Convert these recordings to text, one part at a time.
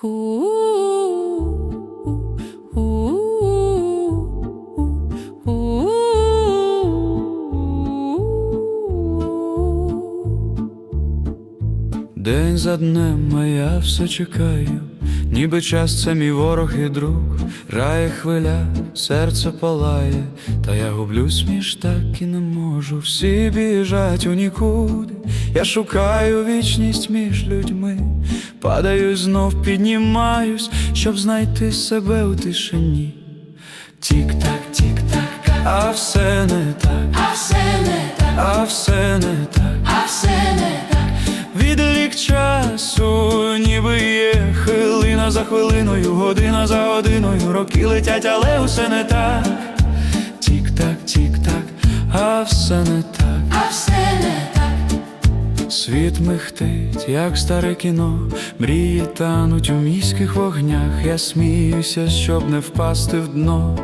who День за днем, а я все чекаю, ніби час це мій ворог і друг, рає хвиля, серце палає, та я гублюсь між так і не можу. Всі біжать у нікуди. Я шукаю вічність між людьми, падаю, знов піднімаюсь, щоб знайти себе у тишині. Тік-так, тік-так, а все не так, А все не так, а все не так. Відлік часу, ніби є хвилина за хвилиною, година за годиною, роки летять, але усе не так. Тік-так, тік-так, а все не так. а все не так, Світ михтить, як старе кіно, мрії тануть у міських вогнях. Я сміюся, щоб не впасти в дно.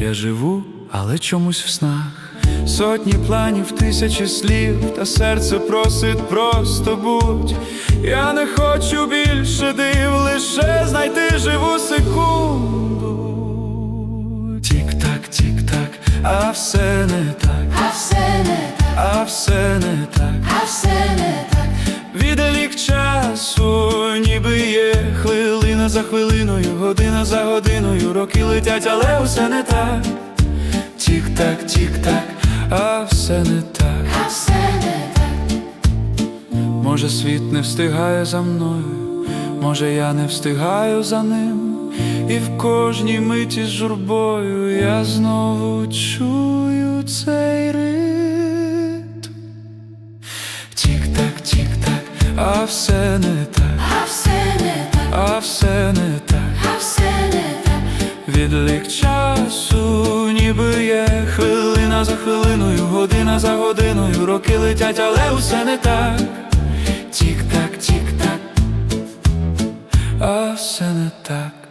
Я живу, але чомусь в снах. Сотні планів, тисячі слів, та серце просить просто будь. Я не хочу більше див, лише знайти живу секунду. Тік-так, тік-так, а все не так, а все не так, а все не так. а все не так, Відлік часу, ніби є хвилина за хвилиною, година за годиною, роки летять, але все не так. Тік-так, тік-так, а все не так. а все не так, Може, світ не встигає за мною, може, я не встигаю за ним. І в кожній миті з журбою я знову чую цей ритм. Тік-так, тік-так, а все не так. а все не так, А все не так, а все не так, відлік часу, ніби є хвилина за хвилиною, година за годиною, роки летять, але усе не так. Тік-так, тік-так, а все не так.